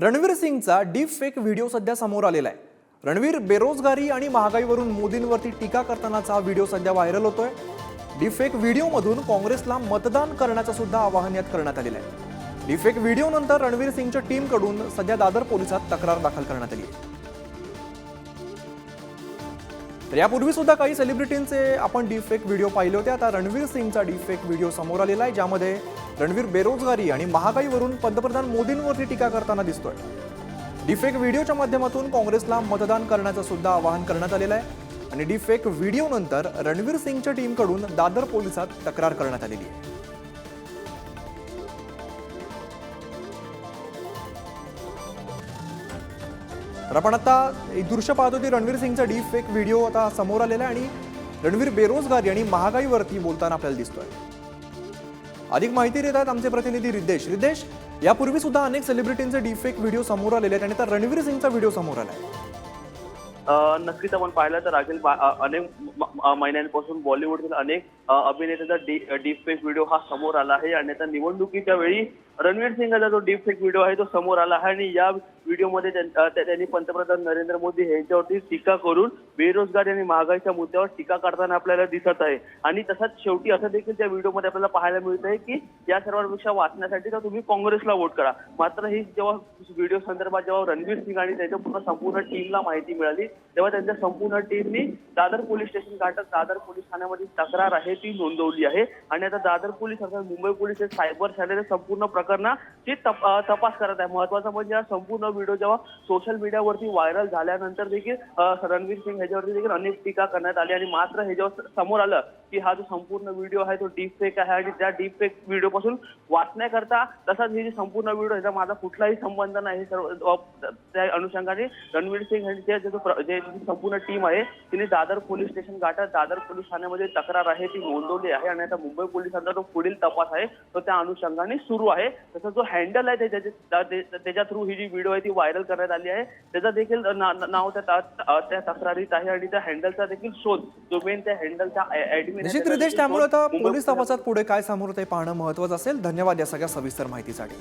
रणवीर सिंगचा deep fake video सध्या समोर आलेला आहे. रणवीर बेरोजगारी आणि महागाईवरून मोदींवरती टीका करतानाचा हा व्हिडिओ सध्या व्हायरल होतोय. डीप फेक व्हिडिओमधून काँग्रेसला मतदान करण्याचं सुद्धा आवाहन यात करण्यात आलेलं आहे. डीप फेक व्हिडिओनंतर रणवीर सिंगच्या टीमकडून सध्या दादर पोलिसात तक्रार दाखल करण्यात आली आहे. तर यापूर्वी सुद्धा काही सेलिब्रिटींचे आपण डीपफेक व्हिडिओ पाहिले होते. आता रणवीर सिंगचा डीपफेक व्हिडिओ समोर आलेला आहे ज्यामध्ये रणवीर बेरोजगारी आणि महागाईवरून पंतप्रधान मोदींवरती टीका करताना दिसतोय. डीफेक व्हिडिओच्या माध्यमातून काँग्रेसला मतदान करण्याचं सुद्धा आवाहन करण्यात आलेलं आहे. आणि डीफेक व्हिडिओनंतर रणवीर सिंगच्या टीमकडून दादर पोलिसात तक्रार करण्यात आलेली आहे. तर आपण आता दृश्य पाहतो की रणवीर सिंगचा डीप फेक व्हिडिओ आता समोर आलेला आहे आणि रणवीर बेरोजगारी आणि महागाईवरती बोलताना आपल्याला दिसतोय. अधिक माहिती देत आहेत आमचे प्रतिनिधी रिद्देश रिद्देश यापूर्वी सुद्धा अनेक सेलिब्रिटींचे डीप फेक व्हिडिओ समोर आलेले आहेत आणि आता रणवीर सिंगचा व्हिडिओ समोर आलाय. आहे नक्कीच आपण पाहिलं तर अखिल अनेक म- महिन्यांपासून बॉलिवूडतील अनेक अभिनेत्याचा डीप फेक व्हिडिओ हा समोर आला आहे आणि आता निवडणुकीच्या वेळी रणवीर सिंगचा जो डीप फेक व्हिडिओ आहे तो समोर आला आहे आणि या व्हिडिओमध्ये त्यांनी पंतप्रधान नरेंद्र मोदी यांच्यावरती टीका करून बेरोजगारी आणि महागाईच्या मुद्द्यावर टीका करताना आपल्याला दिसत आहे. आणि तसंच शेवटी असं देखील त्या व्हिडिओमध्ये आपल्याला पाहायला मिळत आहे की या सर्वांपेक्षा वाचण्यासाठी तर तुम्ही काँग्रेसला वोट करा. मात्र ही जेव्हा व्हिडिओ संदर्भात जेव्हा रणवीर सिंग आणि त्यांच्या पूर्ण संपूर्ण टीमला माहिती मिळाली तेव्हा त्यांच्या संपूर्ण टीमनी दादर पोलीस स्टेशन गाठत दादर पोलीस ठाण्यामध्ये तक्रार आहे. ती नोंदवली आहे. आणि आता दादर पोलीस अर्थात मुंबई पोलीस हे सायबर शाळेच्या संपूर्ण प्रकरणाची तप- तपास करत आहे. महत्वाचं म्हणजे हा संपूर्ण व्हिडिओ जेव्हा सोशल मीडियावरती व्हायरल झाल्यानंतर देखील रणवीर सिंग ह्याच्यावरती देखील अनेक टीका करण्यात आली आणि मात्र हे जेव्हा समोर आलं की हा जो संपूर्ण व्हिडिओ आहे तो डीप फेक आहे आणि त्या डीप फेक व्हिडिओ पासून वाचण्याकरता तसाच हे जे संपूर्ण व्हिडिओ ह्याचा माझा कुठलाही संबंध नाही. सर्व त्या अनुषंगाने रणवीर सिंग यांची जे- संपूर्ण टीम आहे तिने दादर पोलीस स्टेशन गाठत दादर पोलीस ठाण्यामध्ये तक्रार आहे. ती नोंदवली आहे आणि आता मुंबई पोलिसांचा जो पुढील तपास आहे तो त्या अनुषंगाने सुरू आहे. तसं जो हँडल आहे त्याच्या त्या- त्या- त्याच्या थ्रू ही जी व्हिडिओ आहे ती व्हायरल करण्यात आली आहे. त्याचा देखील नाव त्या तक्रारीत आहे आणि त्या हँडलचा देखील शोध जो मेन त्या हँडलचा ऍडमिन निश्चित त्यामुळे आता पोलीस तपासात पुढे काय समोर ते पाहणं महत्वाचं असेल. धन्यवाद या सगळ्या सविस्तर माहितीसाठी.